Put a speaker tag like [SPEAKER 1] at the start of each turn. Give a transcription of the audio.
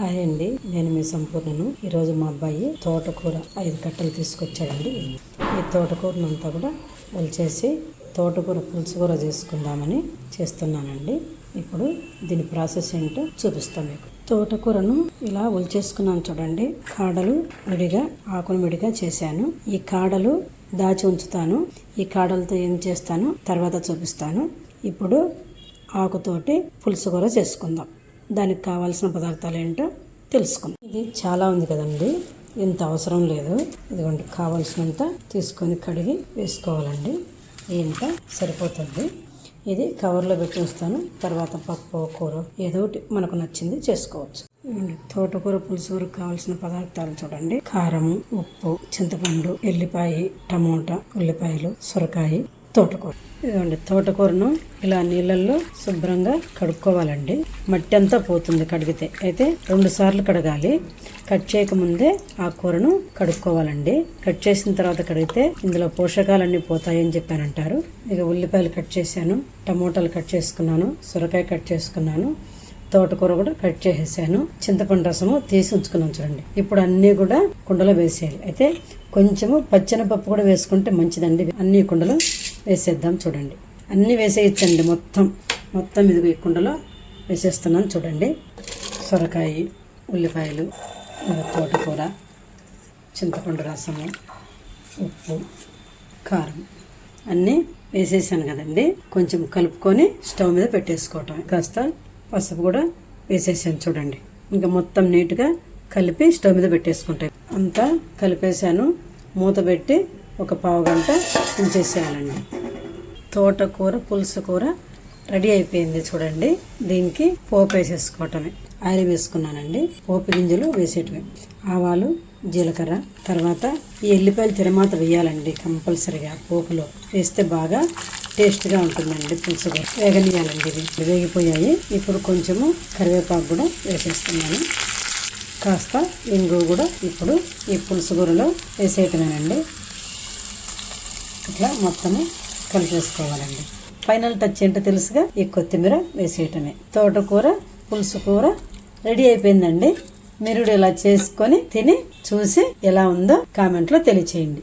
[SPEAKER 1] Hi అండి. నేను మీ సంపూర్ణను. ఈరోజు మా అబ్బాయి తోటకూర ఐదు కట్టలు తీసుకొచ్చాడండి. ఈ తోటకూరను అంతా కూడా ఒలిచేసి తోటకూర పులుసు కూర చేసుకుందామని చేస్తున్నానండి. ఇప్పుడు దీని ప్రాసెస్ ఏంటో చూపిస్తాను మీకు. తోటకూరను ఇలా ఒలిచేసుకున్నాను చూడండి. కాడలు విడిగా ఆకును విడిగా చేశాను. ఈ కాడలు దాచి ఉంచుతాను. ఈ కాడలతో ఏం చేస్తాను? తర్వాత చూపిస్తాను. ఇప్పుడు ఆకుతోటి పులుసు కూర చేసుకుందాం. దానికి కావాల్సిన పదార్థాలు ఏంటో తెలుసుకుందాం. ఇది చాలా ఉంది కదండి. ఇంత అవసరం లేదు. ఇదిగోండి కావాల్సినంత తీసుకొని కడిగి వేసుకోవాలండి. ఇంత సరిపోతుంది. ఇది కవర్లో పెట్టి ఉంచుతాను. తర్వాత పప్పు కూర ఏదో ఒకటి మనకు నచ్చింది చేసుకోవచ్చు. తోటకూర పులుసు కావాల్సిన పదార్థాలు చూడండి. కారం ఉప్పు చింతపండు ఎల్లిపాయ టమోటా ఉల్లిపాయలు సొరకాయ తోటకూర. ఇదిగోండి తోటకూరను ఇలా నీళ్ళల్లో శుభ్రంగా కడుక్కోవాలండి. మట్టి అంతా పోతుంది కడిగితే. అయితే రెండు సార్లు కడగాలి. కట్ చేయకముందే ఆ కూరను కడుక్కోవాలండి. కట్ చేసిన తర్వాత కడిగితే ఇందులో పోషకాలన్నీ పోతాయని చెప్పానంటారు. ఇక ఉల్లిపాయలు కట్ చేశాను టమోటాలు కట్ చేసుకున్నాను సొరకాయ కట్ చేసుకున్నాను తోటకూర కూడా కట్ చేసేసాను చింతపండు రసము తీసి ఉంచుకున్నాను చూడండి. ఇప్పుడు అన్నీ కూడా కుండలో వేసేయాలి. అయితే కొంచెము పచ్చనపప్పు కూడా వేసుకుంటే మంచిదండి. అన్ని కుండలు వేసేద్దాం చూడండి. అన్నీ వేసేయచ్చండి మొత్తం. మొత్తం ఇది ఈ కుండలో వేసేస్తున్నాను చూడండి. సొరకాయ ఉల్లిపాయలు తోటకూర చింతపండు రసము ఉప్పు కారం అన్నీ వేసేసాను కదండి. కొంచెం కలుపుకొని స్టవ్ మీద పెట్టేసుకోవటం. కాస్త పసుపు కూడా వేసేసాను చూడండి. ఇంకా మొత్తం నీట్గా కలిపి స్టవ్ మీద పెట్టేసుకుంటాయి. అంతా కలిపేసాను మూత పెట్టి ఒక పావు గంట ఉంచేసేయాలండి. తోటకూర పులుసు కూర రెడీ అయిపోయింది చూడండి. దీనికి పోపు వేసేసుకోవటమే. ఆయిల్ వేసుకున్నానండి. పోపు గింజలు వేసేటివి. ఆవాలు జీలకర్ర తర్వాత ఈ ఎల్లిపాయలు తిరమాత వేయాలండి కంపల్సరిగా పోపులో. వేస్తే బాగా టేస్ట్గా ఉంటుందండి పులుసు కూర వేగనీయాలండి ఇవి వేగిపోయాయి. ఇప్పుడు కొంచెము కరివేపాకు కూడా వేసేస్తున్నాను. కాస్త ఇంగు కూడా ఇప్పుడు ఈ పులుసు కూరలో వేసేయటమేనండి. ఇట్లా మొత్తము కలిపేసుకోవాలండి. ఫైనల్ టచ్ ఏంటో తెలుసుగా? ఈ కొత్తిమీర వేసేయటమే. తోటకూర పులుసు కూర రెడీ అయిపోయిందండి. మీరు ఇలా చేసుకొని తిని చూసి ఎలా ఉందో కామెంట్లో తెలియచేయండి.